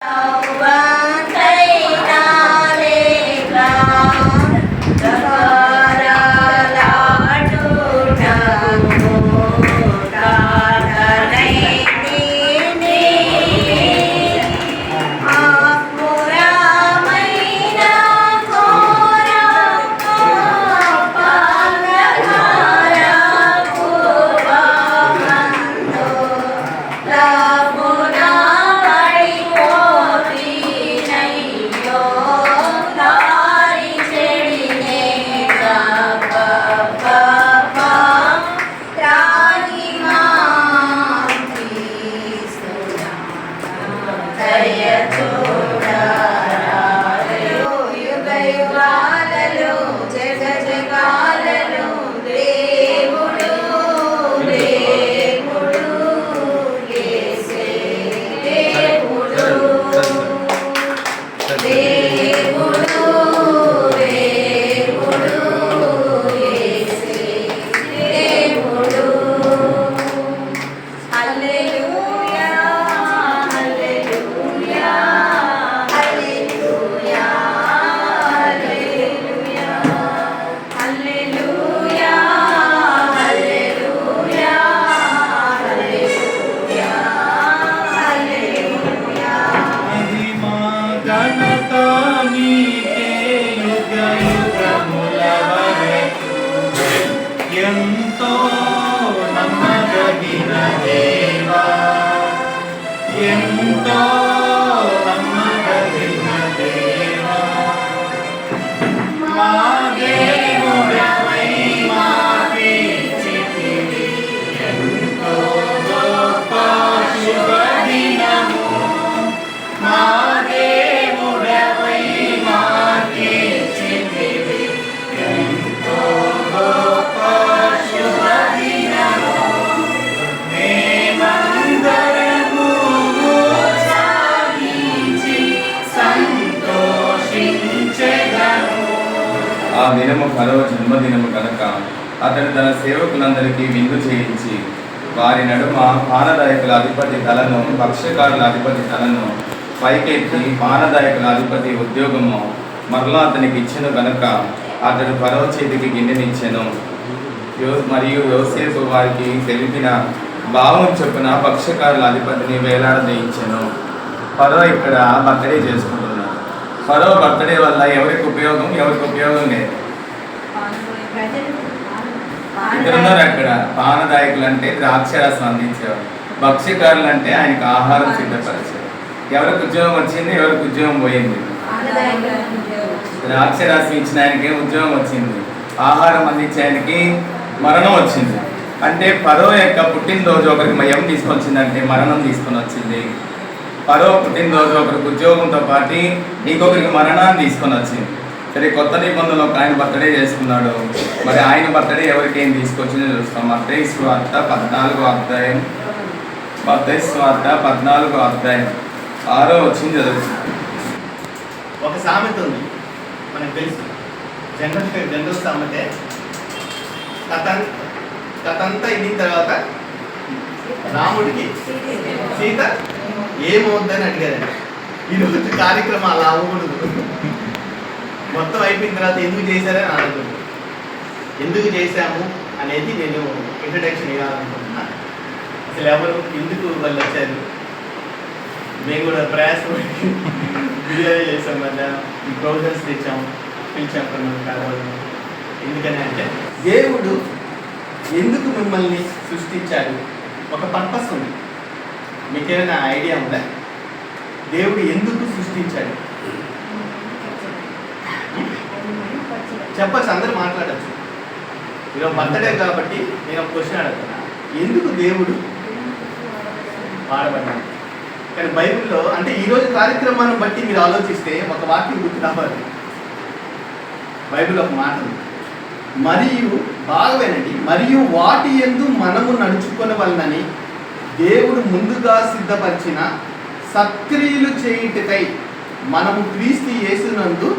Oh. 면 దినము ఫరో జన్మదినము కనుక అతడు తన సేవకులందరికీ విందు చేయించి వారి నడుమ పానదాయకుల అధిపతి తలను పక్షకారుల అధిపతి తలను పైకెత్తి పానదాయకుల అధిపతి ఉద్యోగము మరలా అతనికి ఇచ్చెను గనుక అతడు ఫరో చేతికి గిన్నెనిచ్చెను యో- మరియు యోసేపు వారికి తెలిపిన భావం చొప్పున పక్షకారుల అధిపతిని వేలాడదీయించెను. ఫరో ఇక్కడ బర్త్డే చేసుకుంటుంది. ఫరో బర్త్డే వల్ల ఎవరికి ఉపయోగం ఎవరికి ఉపయోగం లేదు. ఇద్దరున్నారు అక్కడ. పానదాయకులు అంటే ద్రాక్షరసం అందించేవారు. భక్ష్యకారులు అంటే ఆయనకు ఆహారం సిద్ధపరిచారు ఎవరికి ఉద్యోగం వచ్చింది ఎవరికి ఉద్యోగం పోయింది? ద్రాక్షరసం ఇచ్చిన ఆయనకి ఉద్యోగం వచ్చింది. ఆహారం అందించే ఆయనకి మరణం వచ్చింది. అంటే పదో యొక్క పుట్టినరోజు ఒకరికి మయం తీసుకొచ్చిందంటే మరణం తీసుకొని వచ్చింది. పరో పుట్టినరోజు ఒకరికి ఉద్యోగంతో పాటు ఇంకొకరికి మరణాన్ని తీసుకొని వచ్చింది. సరే కొత్త నిబంధనలు ఒక ఆయన బర్త్డే చేసుకున్నాడు. మరి ఆయన బర్త్డే ఎవరికి ఏం తీసుకొచ్చిందో చూస్తాం మత్తయి స్వార్థ పద్నాలుగో అధ్యాయం. మత్తయి స్వార్థ పద్నాలుగో అధ్యాయం. ఆరో వచ్చింది చదువుతుంది ఒక సామెత ఉంది. మనకు తెలుసు. జనరల్ జనరల్ సామెతే కథ కథంతా అయిన తర్వాత రాముడికి సీత ఏమవుద్దని అడిగారండి. ఈరోజు కార్యక్రమం అలా అవ్వకూడదు. మొత్తం అయిపోయిన తర్వాత ఎందుకు చేశారని అడగకూడదు ఎందుకు చేశాము అనేది నేను ఇంట్రడక్షన్ ఇవ్వాలనుకుంటున్నా. అసలు ఎవరు ఎందుకు వాళ్ళు వచ్చారు? మేము కూడా ప్రయాసపడి బిర్యానీ చేసాం మధ్యాహ్నం ఈ ప్రొవిజన్స్ తెచ్చాము పిలిచాం కొన్ని కావాలి ఎందుకని అంటే దేవుడు ఎందుకు మిమ్మల్ని సృష్టించాడు? ఒక పర్పస్ ఉంది. మీకేమైనా ఐడియా ఉందా? దేవుడు ఎందుకు సృష్టించాడు? చెప్పచ్చు అందరూ మాట్లాడచ్చు. ఈరోజు బర్త్డే కాబట్టి నేను ఒక క్వశ్చన్ అడుగుతున్నా. ఎందుకు దేవుడు వాడబడ్డాడు? కానీ బైబిల్లో అంటే ఈరోజు కార్యక్రమాన్ని బట్టి మీరు ఆలోచిస్తే ఒక వాక్యం గుర్తు రావాలి. బైబిల్ ఒక మాట మరియు బాగా వినండి మరియు వాటి ఎందు మనము నడుచుకొనవలనని దేవుడు ముందుగా సిద్ధపరిచిన సత్క్రియలు చేయుటకై మనము క్రీస్తు యేసునందు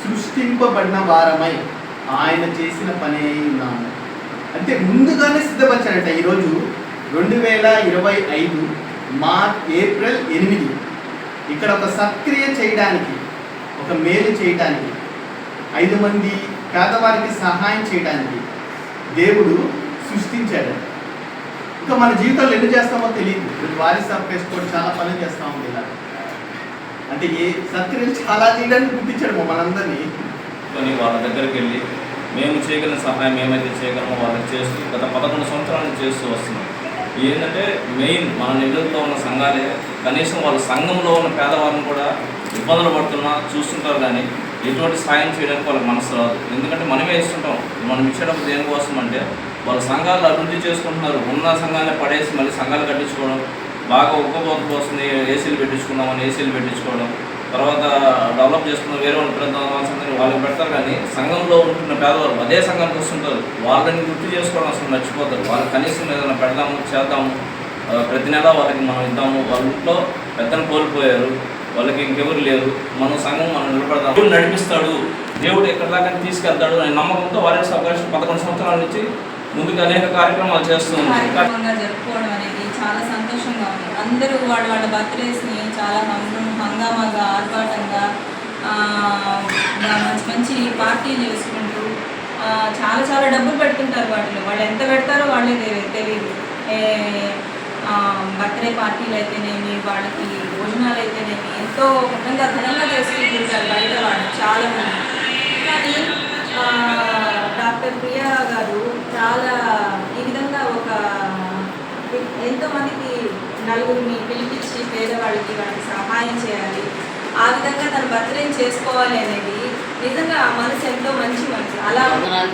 సృష్టింపబడిన వారమై ఆయన చేసిన పని అయి ఉన్నాము. అంటే ముందుగానే సిద్ధపరిచాడట ఈరోజు రెండు వేల ఇరవై ఐదు మార్చ్ ఏప్రిల్ ఎనిమిది. ఇక్కడ ఒక సత్క్రియ చేయడానికి ఒక మేలు చేయడానికి ఐదు మంది పేదవారికి సహాయం చేయడానికి దేవుడు సృష్టించాడు. ఇంకా మన జీవితంలో ఎన్ని చేస్తామో తెలియదు. వారి వారిస్ చాలా పనులు చేస్తా ఉంది ఇలా. అంటే ఏ సత్క్రియలు చాలా చేయడానికి గుర్తించాడు మనందరినీ కొని వాళ్ళ దగ్గరికి వెళ్ళి మేము చేయగలిగిన సహాయం ఏమైతే చేయగలమో వాళ్ళకి చేస్తూ గత పదకొండు సంవత్సరాలు చేస్తూ వస్తున్నాం. ఏంటంటే మెయిన్ మన నిధులతో ఉన్న సంఘాలే కనీసం వాళ్ళ సంఘంలో ఉన్న పేదవారిని కూడా ఇబ్బందులు పడుతున్నా చూస్తుంటారు కానీ ఎటువంటి సాయం చేయడానికి వాళ్ళకి మనసు రాదు. ఎందుకంటే మనమే ఇస్తుంటాం. మనం ఇచ్చేటప్పుడు దేనికోసం అంటే వాళ్ళ సంఘాలు అభివృద్ధి చేసుకుంటున్నారు. ఉన్న సంఘాన్ని పడేసి మళ్ళీ సంఘాలు కట్టించుకోవడం బాగా ఉక్కపోతు వస్తుంది ఏసీలు పెట్టించుకుందామని ఏసీలు పెట్టించుకోవడం తర్వాత డెవలప్ చేసుకున్న వేరే వాళ్ళు పెద్ద వాళ్ళకి పెడతారు కానీ సంఘంలో ఉంటున్న పేదవాళ్ళు అదే సంఘానికి వస్తుంటారు. వాళ్ళని గుర్తు చేసుకోవడం అసలు మర్చిపోతారు. వాళ్ళు కనీసం ఏదైనా పెడదాము చేద్దాము ప్రతి నెల వాళ్ళకి మనం ఇద్దాము. వాళ్ళ ఇంట్లో పెద్దను కోల్పోయారు వాళ్ళకి ఇంకెవరు లేరు. మనం సంఘం మనం నిలబడదాం. దేవుడు నడిపిస్తాడు. దేవుడు ఎక్కడిదాకా తీసుకెళ్తాడు అనే నమ్మకంతో వారి అవకాశం పదకొండు సంవత్సరాల నుంచి ముందుకు అనేక కార్యక్రమాలు చేస్తుంది జరుపుకోవడం అనేది చాలా సంతోషంగా ఉంది. అందరూ వాళ్ళ వాళ్ళ బర్త్డేస్ని చాలా హంగామాగా ఆర్భాటంగా మంచి మంచి పార్టీలు చేసుకుంటూ చాలా చాలా డబ్బులు పెడుతుంటారు వాటిలో. వాళ్ళు ఎంత పెడతారో వాళ్ళే తెలియదు బర్త్డే పార్టీలు అయితేనేమి వాళ్ళకి భోజనాలు అయితేనేమి ఎంతో ఘనంగా ఘనంగా చేసుకుంటుంటారు బయట వాళ్ళు చాలా మంది. కానీ డాక్టర్ ప్రియా గారు చాలా ఈ విధంగా ఒక ఎంతో మందికి నలుగురిని పిలిపించి పేదవాళ్ళకి వాళ్ళకి సహాయం చేయాలి. ఆ విధంగా తన భర్తలేం చేసుకోవాలి అనేది నిజంగా ఆ మనసు ఎంతో మంచి మనసు. అలా వందనాలు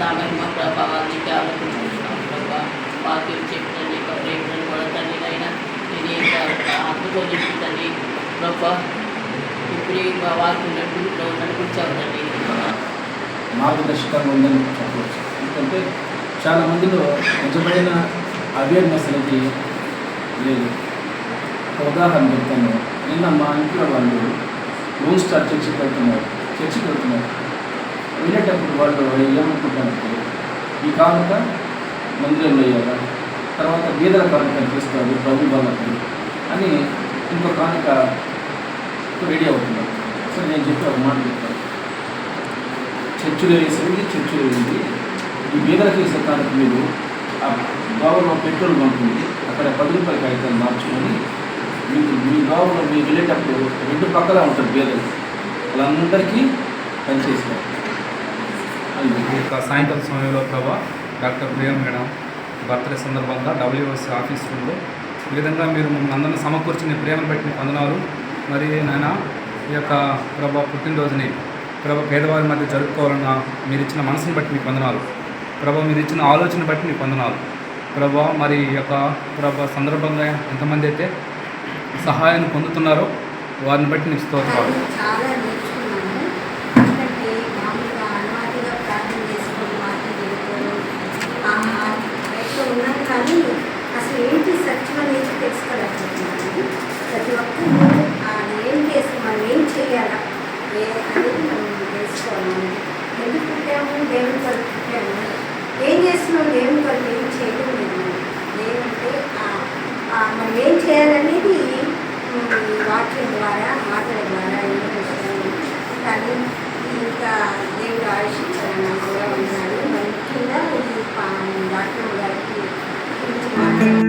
తండ్రి మా ప్రభావానికి ఆలోచించుకుంటున్నాం ప్రభా వాక్యం చెప్తండి ప్రేమను కూడా తండ్రి అయినా నేను ఏ ఆత్మతో నింపుతండి ప్రభా ఇప్పుడే మా నడుపులో నడిపించావు తండ్రి మార్గదర్శకంగా ఉందని చెప్పవచ్చు. ఎందుకంటే చాలా మందిలో నిజమైన అవేర్నెస్ అనేది లేదు. ఉదాహరణ చెప్తాను. నిన్న మా ఇంట్లో వాళ్ళు రూమ్ స్టార్ చర్చికి వెళ్తున్నారు. చర్చికి వెళ్తున్నారు. వెళ్ళేటప్పుడు వాళ్ళు ఏమనుకుంటారంటే ఈ కానుక మందిరంలో వేయాలా? తర్వాత బీదల కానుక చేస్తారు ప్రభు వాళ్ళకి అని ఇంకో కానుక రెడీ అవుతున్నారు సరే నేను చెప్పి ఒక మాట చెప్తాను. చర్చలు వేసింది చర్చలు వేసింది ఈ బీదల చేసే కానుక మీరు ఆ బావులో పెట్రోల్ పంపింది అక్కడ పది రూపాయల కాగితాలు మార్చుకొని మీకు మీ గవర్నమెంట్ మీరు వెళ్ళేటప్పుడు రెండు పక్కల ఉంటారు బీదలు. వాళ్ళందరికీ పనిచేస్తారు అది ఈ యొక్క సాయంత్రం సమయంలో Prabha doctor Priya madam birthday సందర్భంగా డబ్ల్యూఎస్ ఆఫీస్ రూమ్లో ఈ విధంగా మీరు మమ్మల్ని అందరినీ సమకూర్చిన ప్రేమను పెట్టిన మీకు మరి నాయన ఈ యొక్క ప్రభా పుట్టినరోజుని ప్రభు పేదవారి మధ్య జరుపుకోవాలన్న మీరు ఇచ్చిన మనసుని బట్టి మీకు వందనాలు. ప్రభు మీరు ఇచ్చిన ఆలోచన బట్టి మీకు వందనాలు. ప్రభు మరి యొక్క ప్రభు సందర్భంగా ఎంతమంది అయితే సహాయాన్ని పొందుతున్నారో వారిని బట్టి నీకు స్తోత్రాలు చాలా నేర్చుకున్నాను ఎందుకంటే మామూలుగా అనుమతిగా ప్రార్థన చేసుకొని మాటలు చెప్పుకోవడం బయట ఉన్నాను కానీ అసలు ఏంటి సత్యం అనేది తెలుసుకోలేకపోతున్నాను ప్రతి ఒక్కరూ ఆ ఏం చేసి మనం ఏం చేయాలా ఏ అనేది మనం తెలుసుకోవాలి ఎందుకు పుట్టాము దేవుని కొరకు పుట్టాము ఏం చేస్తున్నాం దేవుని కొరకు ఏం చేయడం లేదు ఏమంటే ఆ- ఆ మనం ఏం చేయాలనేది వాక్యం ద్వారా మాటల ద్వారా ఎన్నో విషయాలు కానీ ఇంకా దేవుడు ఆశించాలని కూడా ఉన్నాడు మరి ముఖ్యంగా ఈ వాక్యం గారికి గురించి మాట్లాడారు